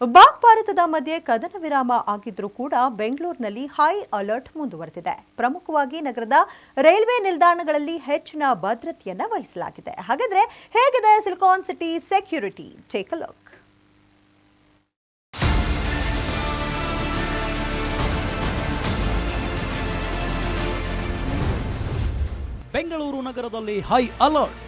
ಪಾಕ್ ಭಾರತದ ಮಧ್ಯೆ ಕದನ ವಿರಾಮ ಆಗಿದ್ರೂ ಕೂಡ ಬೆಂಗಳೂರಿನಲ್ಲಿ ಹೈ ಅಲರ್ಟ್ ಮುಂದುವರೆದಿದೆ. ಪ್ರಮುಖವಾಗಿ ನಗರದ ರೈಲ್ವೆ ನಿಲ್ದಾಣಗಳಲ್ಲಿ ಹೆಚ್ಚಿನ ಭದ್ರತೆಯನ್ನು ವಹಿಸಲಾಗಿದೆ. ಹಾಗಾದ್ರೆ ಹೇಗಿದೆ silicon city security take a look Bengaluru ನಗರದಲ್ಲಿ ಹೈ ಅಲರ್ಟ್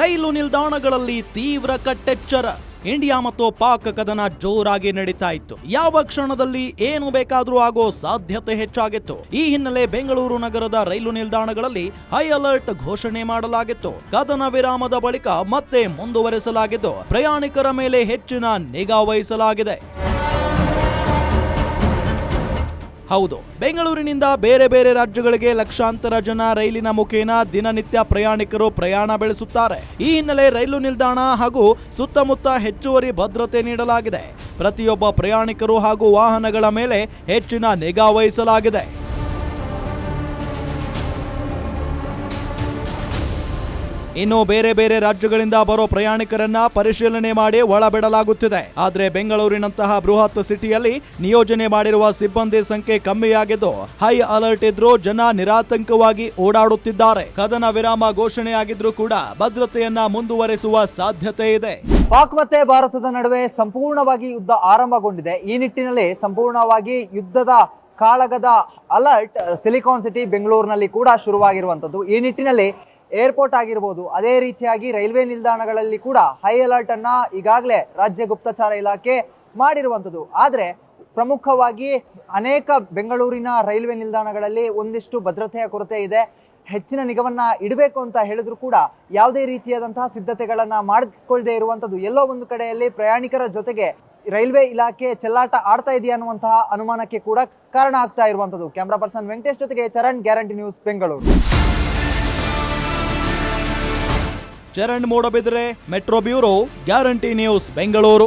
ರೈಲು ನಿಲ್ದಾಣಗಳಲ್ಲಿ ತೀವ್ರ ಕಟ್ಟೆಚ್ಚರ. ಇಂಡಿಯಾ ಮತ್ತು ಪಾಕ್ ಕದನ ಜೋರಾಗಿ ನಡೀತಾ ಇತ್ತು. ಯಾವ ಕ್ಷಣದಲ್ಲಿ ಏನು ಬೇಕಾದರೂ ಆಗೋ ಸಾಧ್ಯತೆ ಹೆಚ್ಚಾಗಿತ್ತು. ಈ ಹಿನ್ನೆಲೆ ಬೆಂಗಳೂರು ನಗರದ ರೈಲು ನಿಲ್ದಾಣಗಳಲ್ಲಿ ಹೈ ಅಲರ್ಟ್ ಘೋಷಣೆ ಮಾಡಲಾಗಿತ್ತು. ಕದನ ವಿರಾಮದ ಬಳಿಕ ಮತ್ತೆ ಮುಂದುವರೆಸಲಾಗಿದ್ದು, ಪ್ರಯಾಣಿಕರ ಮೇಲೆ ಹೆಚ್ಚಿನ ನಿಗಾ ವಹಿಸಲಾಗಿದೆ. ಹೌದು. ಬೆಂಗಳೂರಿನಿಂದ ಬೇರೆ ಬೇರೆ ರಾಜ್ಯಗಳಿಗೆ ಲಕ್ಷಾಂತರ ಜನ ರೈಲಿನ ಮುಖೇನ ದಿನನಿತ್ಯ ಪ್ರಯಾಣಿಕರು ಪ್ರಯಾಣ ಬೆಳೆಸುತ್ತಾರೆ. ಈ ಹಿನ್ನೆಲೆ ರೈಲು ನಿಲ್ದಾಣ ಹಾಗೂ ಸುತ್ತಮುತ್ತ ಹೆಚ್ಚುವರಿ ಭದ್ರತೆ ನೀಡಲಾಗಿದೆ. ಪ್ರತಿಯೊಬ್ಬ ಪ್ರಯಾಣಿಕರು ಹಾಗೂ ವಾಹನಗಳ ಮೇಲೆ ಹೆಚ್ಚಿನ ನಿಗಾ ವಹಿಸಲಾಗಿದೆ. ಇನ್ನು ಬೇರೆ ಬೇರೆ ರಾಜ್ಯಗಳಿಂದ ಬರೋ ಪ್ರಯಾಣಿಕರನ್ನ ಪರಿಶೀಲನೆ ಮಾಡಿ ಒಳಬಿಡಲಾಗುತ್ತಿದೆ. ಆದ್ರೆ ಬೆಂಗಳೂರಿನಂತಹ ಬೃಹತ್ ಸಿಟಿಯಲ್ಲಿ ನಿಯೋಜನೆ ಮಾಡಿರುವ ಸಿಬ್ಬಂದಿ ಸಂಖ್ಯೆ ಕಮ್ಮಿಯಾಗಿದ್ದು, ಹೈ ಅಲರ್ಟ್ ಇದ್ರೂ ಜನ ನಿರಾತಂಕವಾಗಿ ಓಡಾಡುತ್ತಿದ್ದಾರೆ. ಕದನ ವಿರಾಮ ಘೋಷಣೆಯಾಗಿದ್ರೂ ಕೂಡ ಭದ್ರತೆಯನ್ನ ಮುಂದುವರೆಸುವ ಸಾಧ್ಯತೆ ಇದೆ. ಪಾಕ್ ಮತ್ತೆ ಭಾರತದ ನಡುವೆ ಸಂಪೂರ್ಣವಾಗಿ ಯುದ್ಧ ಆರಂಭಗೊಂಡಿದೆ. ಈ ನಿಟ್ಟಿನಲ್ಲಿ ಸಂಪೂರ್ಣವಾಗಿ ಯುದ್ಧದ ಕಾಳಗದ ಅಲರ್ಟ್ ಸಿಲಿಕಾನ್ ಸಿಟಿ ಬೆಂಗಳೂರಿನಲ್ಲಿ ಕೂಡ ಶುರುವಾಗಿರುವಂಥದ್ದು. ಈ ನಿಟ್ಟಿನಲ್ಲಿ ಏರ್ಪೋರ್ಟ್ ಆಗಿರ್ಬೋದು. ಅದೇ ರೀತಿಯಾಗಿ ರೈಲ್ವೆ ನಿಲ್ದಾಣಗಳಲ್ಲಿ ಕೂಡ ಹೈ ಅಲರ್ಟ್ ಅನ್ನ ಈಗಾಗಲೇ ರಾಜ್ಯ ಗುಪ್ತಚಾರ ಇಲಾಖೆ ಮಾಡಿರುವಂಥದ್ದು. ಆದರೆ ಪ್ರಮುಖವಾಗಿ ಅನೇಕ ಬೆಂಗಳೂರಿನ ರೈಲ್ವೆ ನಿಲ್ದಾಣಗಳಲ್ಲಿ ಒಂದಿಷ್ಟು ಭದ್ರತೆಯ ಕೊರತೆ ಇದೆ. ಹೆಚ್ಚಿನ ನಿಗವನ್ನ ಇಡಬೇಕು ಅಂತ ಹೇಳಿದ್ರು ಕೂಡ ಯಾವುದೇ ರೀತಿಯಾದಂತಹ ಸಿದ್ಧತೆಗಳನ್ನ ಮಾಡಿಕೊಳ್ಳದೆ ಇರುವಂತದ್ದು ಎಲ್ಲೋ ಒಂದು ಕಡೆಯಲ್ಲಿ ಪ್ರಯಾಣಿಕರ ಜೊತೆಗೆ ರೈಲ್ವೆ ಇಲಾಖೆ ಚೆಲ್ಲಾಟ ಆಡ್ತಾ ಇದೆಯಾ ಅನ್ನುವಂತಹ ಅನುಮಾನಕ್ಕೆ ಕೂಡ ಕಾರಣ ಆಗ್ತಾ ಇರುವಂತದ್ದು ಕ್ಯಾಮ್ರಾ ಪರ್ಸನ್ ವೆಂಕಟೇಶ್ ಜೊತೆಗೆ Charan guarantee news Bengaluru. Charan Moodbidri metro bureau guarantee news Bengaluru.